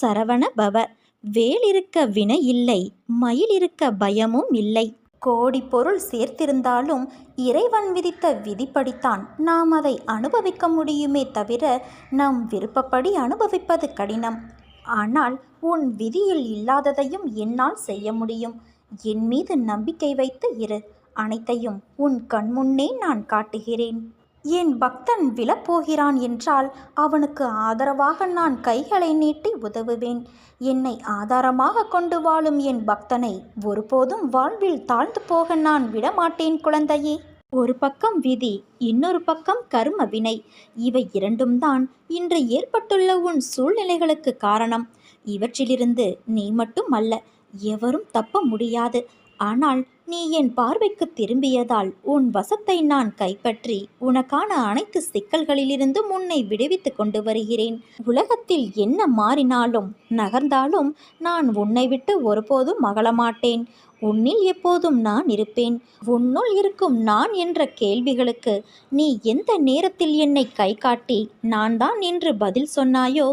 சரவண பவ. வேல் இருக்க வினை இல்லை மயில் இருக்க பயமும் இல்லை. கோடி பொருள் சேர்த்திருந்தாலும் இறைவன் விதித்த விதிப்படித்தான் நாம் அதை அனுபவிக்க முடியுமே தவிர நாம் விருப்பப்படி அனுபவிப்பது கடினம். ஆனால் உன் விதியில் இல்லாததையும் என்னால் செய்ய முடியும். என் மீது நம்பிக்கை வைத்து இரு. அனைத்தையும் உன் கண்முன்னே நான் காட்டுகிறேன். என் பக்தன் விழப்போகிறான் என்றால் அவனுக்கு ஆதரவாக நான் கைகளை நீட்டி உதவுவேன். என்னை ஆதாரமாக கொண்டு வாழும் என் பக்தனை ஒருபோதும் வாழ்வில் தாழ்ந்து போக நான் விடமாட்டேன் குழந்தையே. ஒரு பக்கம் விதி இன்னொரு பக்கம் கர்ம வினை. இவை இரண்டும் தான் இன்று ஏற்பட்டுள்ள உன் சூழ்நிலைகளுக்கு காரணம். இவற்றிலிருந்து நீ மட்டும் அல்ல எவரும் தப்ப முடியாது. ஆனால் நீ என் பார்வைக்கு திரும்பியதால் உன் வசத்தை நான் கைப்பற்றி உனக்கான அனைத்து சிக்கல்களிலிருந்தும் உன்னை விடுவித்துக் கொண்டு வருகிறேன். உலகத்தில் என்ன மாறினாலும் நகர்ந்தாலும் நான் உன்னை விட்டு ஒருபோதும் மகளமாட்டேன் உன்னில் எப்போதும் நான் இருப்பேன். உன்னுள் இருக்கும் நான் என்ற கேள்விகளுக்கு நீ எந்த நேரத்தில் என்னை கை காட்டி நான் தான் என்று பதில் சொன்னாயோ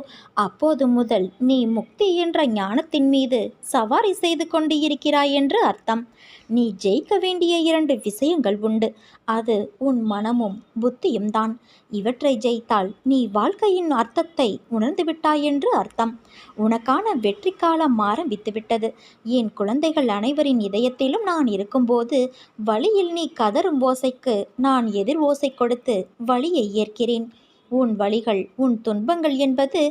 அப்போது முதல் நீ முக்தி என்ற ஞானத்தின் மீது சவாரி செய்து கொண்டு இருக்கிறாய் என்று அர்த்தம். நீ ஜெயிக்க வேண்டிய இரண்டு விஷயங்கள் உண்டு. அது உன் மனமும் புத்தியும் தான் இவற்றை ஜெயித்தால் நீ வாழ்க்கையின் அர்த்தத்தை உணர்ந்துவிட்டாய் என்று அர்த்தம். உனக்கான வெற்றி காலம் ஆரம்பித்துவிட்டது என் குழந்தைகள் அனைவரின் இதயத்திலும் நான் இருக்கும்போது வழியில் நீ கதரும் ஓசைக்கு நான் எதிர் ஓசை கொடுத்து வழியை ஏற்கிறேன். உன் வழிகள் உன் துன்பங்கள் என்பது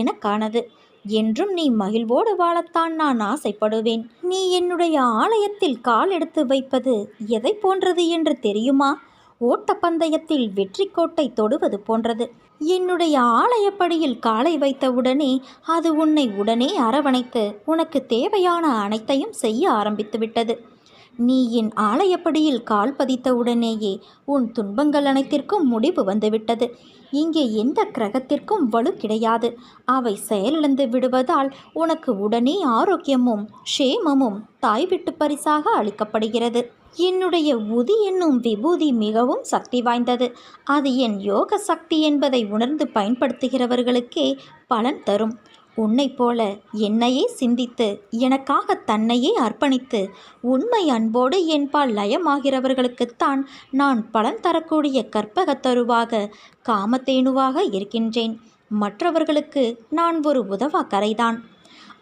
எனக்கானது. என்றும் நீ மகிழ்வோடு வாழத்தான் நான் ஆசைப்படுவேன். நீ என்னுடைய ஆலயத்தில் கால் எடுத்து வைப்பது எதை போன்றது என்று தெரியுமா? ஓட்டப்பந்தயத்தில் வெற்றி கோட்டை தொடுவது போன்றது. என்னுடைய ஆலயப்படியில் காலை வைத்தவுடனே அது உன்னை உடனே அரவணைத்து உனக்கு தேவையான அனைத்தையும் செய்ய ஆரம்பித்துவிட்டது. நீ என் ஆலயப்படியில் கால் பதித்தவுடனேயே உன் துன்பங்கள் அனைத்திற்கும் முடிவு வந்துவிட்டது. இங்கே எந்த கிரகத்திற்கும் வலு கிடையாது. அவை செயலிழந்து விடுவதால் உனக்கு உடனே ஆரோக்கியமும் க்ஷேமமும் தாய் விட்டு பரிசாக அளிக்கப்படுகிறது. என்னுடைய உதி என்னும் விபூதி மிகவும் சக்தி வாய்ந்தது. அது என் யோக சக்தி என்பதை உணர்ந்து பயன்படுத்துகிறவர்களுக்கே பலன் தரும். உன்னைப் போல என்னையே சிந்தித்து எனக்காக தன்னையே அர்ப்பணித்து உண்மை அன்போடு என்பால் லயமாகிறவர்களுக்குத்தான் நான் பலன் தரக்கூடிய கற்பகத் தருவாக காமத்தேனுவாக இருக்கின்றேன். மற்றவர்களுக்கு நான் ஒரு உதவா கரைதான்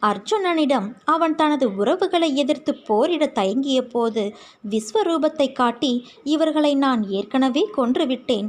அர்ஜுனனிடம் அவன் தனது உறவுகளை எதிர்த்து போரிட தயங்கிய போது விஸ்வரூபத்தை காட்டி இவர்களை நான் ஏற்கனவே கொன்றுவிட்டேன்.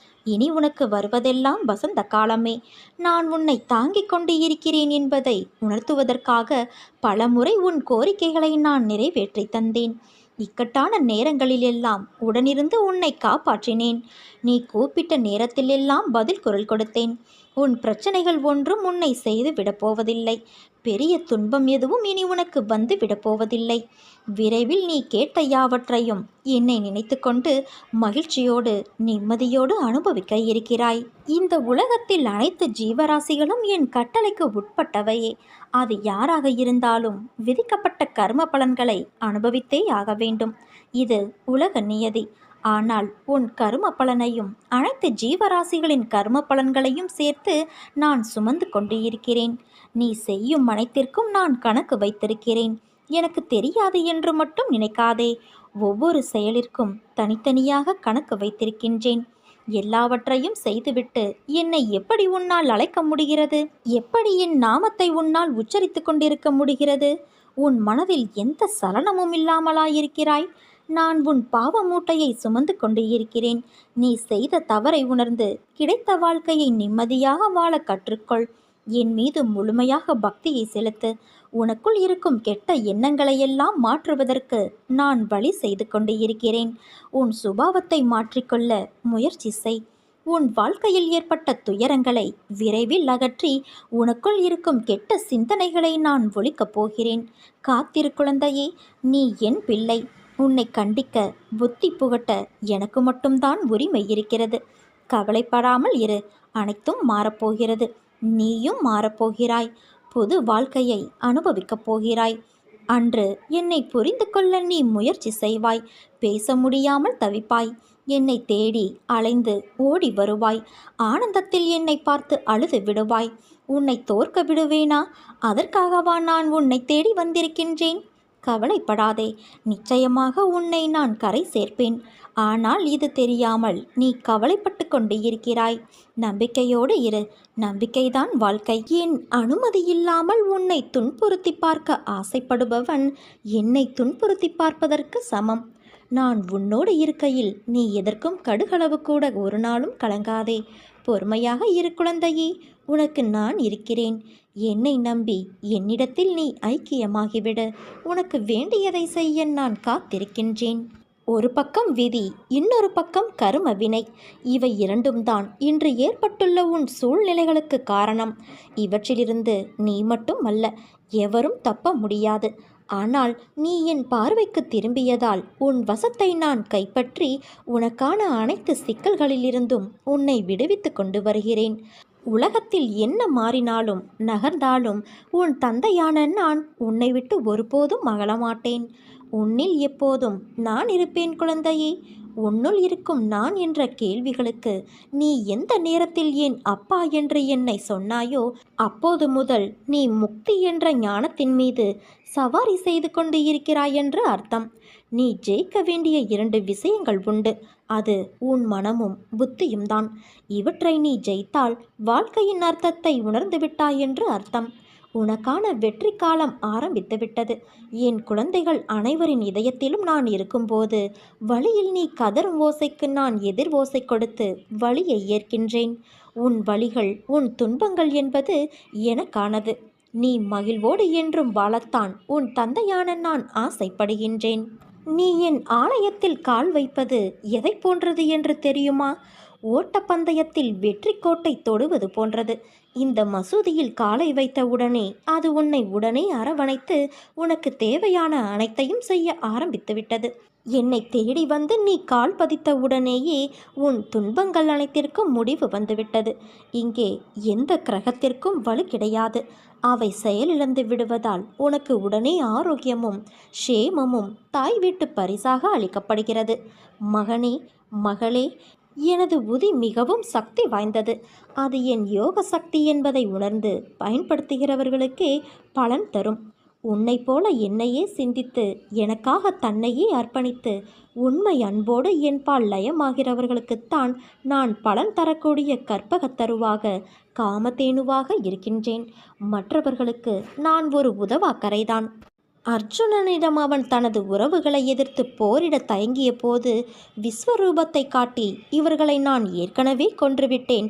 இனி உனக்கு வருவதெல்லாம் வசந்த காலமே. நான் உன்னை தாங்கிக் கொண்டு இருக்கிறேன் என்பதை உணர்த்துவதற்காக பலமுறை உன் கோரிக்கைகளை நான் நிறைவேற்றி தந்தேன். இக்கட்டான நேரங்களிலெல்லாம் உடனிருந்து உன்னை காப்பாற்றினேன். நீ கூப்பிட்ட நேரத்திலெல்லாம் பதில் குரல் கொடுத்தேன். உன் பிரச்சனைகள் ஒன்றும் உன்னை செய்து விடப்போவதில்லை. பெரிய துன்பம் எதுவும் இனி உனக்கு வந்து விடப்போவதில்லை. விரைவில் நீ கேட்ட யாவற்றையும் என்னை நினைத்து கொண்டு மகிழ்ச்சியோடு நிம்மதியோடு அனுபவிக்க இருக்கிறாய். இந்த உலகத்தில் அனைத்து ஜீவராசிகளும் என் கட்டளைக்கு உட்பட்டவையே. அது யாராக இருந்தாலும் விதிக்கப்பட்ட கர்ம பலன்களை அனுபவித்தே ஆக வேண்டும். இது உலக நியதி. ஆனால் உன் கரும பலனையும் அனைத்து ஜீவராசிகளின் கரும பலன்களையும் சேர்த்து நான் சுமந்து கொண்டு இருக்கிறேன் நீ செய்யும் அனைத்திற்கும் நான் கணக்கு வைத்திருக்கிறேன். எனக்கு தெரியாது என்று மட்டும் நினைக்காதே. ஒவ்வொரு செயலிற்கும் தனித்தனியாக கணக்கு வைத்திருக்கின்றேன். எல்லாவற்றையும் செய்துவிட்டு என்னை எப்படி உன்னால் அழைக்க முடிகிறது? எப்படி என் நாமத்தை உன்னால் உச்சரித்து கொண்டிருக்க முடிகிறது? உன் மனதில் எந்த சலனமும் இல்லாமலாயிருக்கிறாய்? நான் உன் பாவ மூட்டையை சுமந்து கொண்டு இருக்கிறேன். நீ செய்த தவறை உணர்ந்து கிடைத்த வாழ்க்கையை நிம்மதியாக வாழ கற்றுக்கொள். என் மீது முழுமையாக பக்தியை செலுத்து. உனக்குள் இருக்கும் கெட்ட எண்ணங்களையெல்லாம் மாற்றுவதற்கு நான் வழி செய்து கொண்டு இருக்கிறேன். உன் சுபாவத்தை மாற்றிக்கொள்ள முயற்சி செய். உன் வாழ்க்கையில் ஏற்பட்ட துயரங்களை விரைவில் அகற்றி உனக்குள் இருக்கும் கெட்ட சிந்தனைகளை நான் ஒழிக்கப் போகிறேன். காத்திரு குழந்தையே நீ என் பிள்ளை. உன்னை கண்டிக்க புத்தி புகட்ட எனக்கு மட்டும்தான் உரிமை இருக்கிறது. கவலைப்படாமல் இரு அனைத்தும் மாறப்போகிறது. நீயும் மாறப்போகிறாய். புது வாழ்க்கையை அனுபவிக்கப் போகிறாய். அன்று என்னை புரிந்து கொள்ள நீ முயற்சி செய்வாய். பேச முடியாமல் தவிப்பாய். என்னை தேடி அலைந்து ஓடி வருவாய். ஆனந்தத்தில் என்னை பார்த்து அழுது விடுவாய். உன்னை தோற்க விடுவேனா? அதற்காகவா நான் உன்னை தேடி வந்திருக்கின்றேன்? கவலைப்படாதே. நிச்சயமாக உன்னை நான் கரை சேர்ப்பேன். ஆனால் இது தெரியாமல் நீ கவலைப்பட்டு கொண்டு இருக்கிறாய். நம்பிக்கையோடு இரு. நம்பிக்கைதான் வாழ்க்கை. என் அனுமதி இல்லாமல் உன்னை துன்புறுத்தி பார்க்க ஆசைப்படுபவன் என்னை துன்புறுத்தி பார்ப்பதற்கு சமம். நான் உன்னோடு இருக்கையில் நீ எதற்கும் கடுகளவு கூட ஒரு நாளும் கலங்காதே. பொறுமையாக இரு குழந்தையே உனக்கு நான் இருக்கிறேன். என்னை நம்பி என்னிடத்தில் நீ ஐக்கியமாகிவிடு. உனக்கு வேண்டியதை செய்ய நான் காத்திருக்கின்றேன். ஒரு பக்கம் விதி இன்னொரு பக்கம் கரும வினை. இவை இரண்டும் தான் இன்று ஏற்பட்டுள்ள உன் சூழ்நிலைகளுக்கு காரணம். இவற்றிலிருந்து நீ மட்டும் அல்ல எவரும் தப்ப முடியாது. ஆனால் நீ என் பார்வைக்கு திரும்பியதால் உன் வசத்தை நான் கைப்பற்றி உனக்கான அனைத்து சிக்கல்களிலிருந்தும் உன்னை விடுவித்து கொண்டு வருகிறேன். உலகத்தில் என்ன மாறினாலும் நகர்ந்தாலும் உன் தந்தையான நான் உன்னை விட்டு ஒருபோதும் அகலமாட்டேன். உன்னில் எப்போதும் நான் இருப்பேன் குழந்தையே. உன்னுள் இருக்கும் நான் என்ற கேள்விகளுக்கு நீ எந்த நேரத்தில் என் அப்பா என்று என்னை சொன்னாயோ அப்போது முதல் நீ முக்தி என்ற ஞானத்தின் மீது சவாரி செய்து கொண்டு இருக்கிறாய் என்று அர்த்தம். நீ ஜெயிக்க வேண்டிய இரண்டு விஷயங்கள் உண்டு. அது உன் மனமும் புத்தியும் தான். இவற்றை நீ ஜெயித்தால் வாழ்க்கையின் அர்த்தத்தை உணர்ந்து விட்டாய் என்று அர்த்தம். உனக்கான வெற்றி காலம் ஆரம்பித்துவிட்டது என் குழந்தைகள் அனைவரின் இதயத்திலும் நான் இருக்கும்போது வழியில் நீ கதரும் ஓசைக்கு நான் எதிர் ஓசை கொடுத்து வழியை ஏற்கின்றேன். உன் வழிகள் உன் துன்பங்கள் என்பது எனக்கானது. நீ மகிழ்வோடு என்றும் வாழத்தான் உன் தந்தையான நான் ஆசைப்படுகின்றேன். நீ என் ஆலயத்தில் கால் வைப்பது எதை போன்றது என்று தெரியுமா? ஓட்டப்பந்தயத்தில் வெற்றி கோட்டை தொடுவது போன்றது. இந்த மசூதியில் காலை வைத்த உடனே அது உன்னை உடனே அரவணைத்து உனக்கு தேவையான அனைத்தையும் செய்ய ஆரம்பித்துவிட்டது. என்னை தேடி வந்து நீ கால் பதித்த உடனேயே உன் துன்பங்கள் அனைத்திற்கும் முடிவு வந்துவிட்டது. இங்கே எந்த கிரகத்திற்கும் வலு கிடையாது. அவை செயலிழந்து விடுவதால் உனக்கு உடனே ஆரோக்கியமும் ஷேமமும் தாய் வீட்டு பரிசாக அளிக்கப்படுகிறது. மகனே மகளே எனது உதி மிகவும் சக்தி வாய்ந்தது. அது என் யோக சக்தி என்பதை உணர்ந்து பயன்படுத்துகிறவர்களுக்கே பலன் தரும். உன்னை போல என்னையே சிந்தித்து எனக்காக தன்னையே அர்ப்பணித்து உண்மை அன்போடு என்பால் லயமாகிறவர்களுக்குத்தான் நான் பலன் தரக்கூடிய கற்பகத்தருவாக காமதேனுவாக இருக்கின்றேன். மற்றவர்களுக்கு நான் ஒரு உதவாக்கரைதான். அர்ஜுனனிடம் அவன் தனது உறவுகளை எதிர்த்து போரிட தயங்கிய போது விஸ்வரூபத்தை காட்டி இவர்களை நான் ஏற்கனவே கொன்றுவிட்டேன்.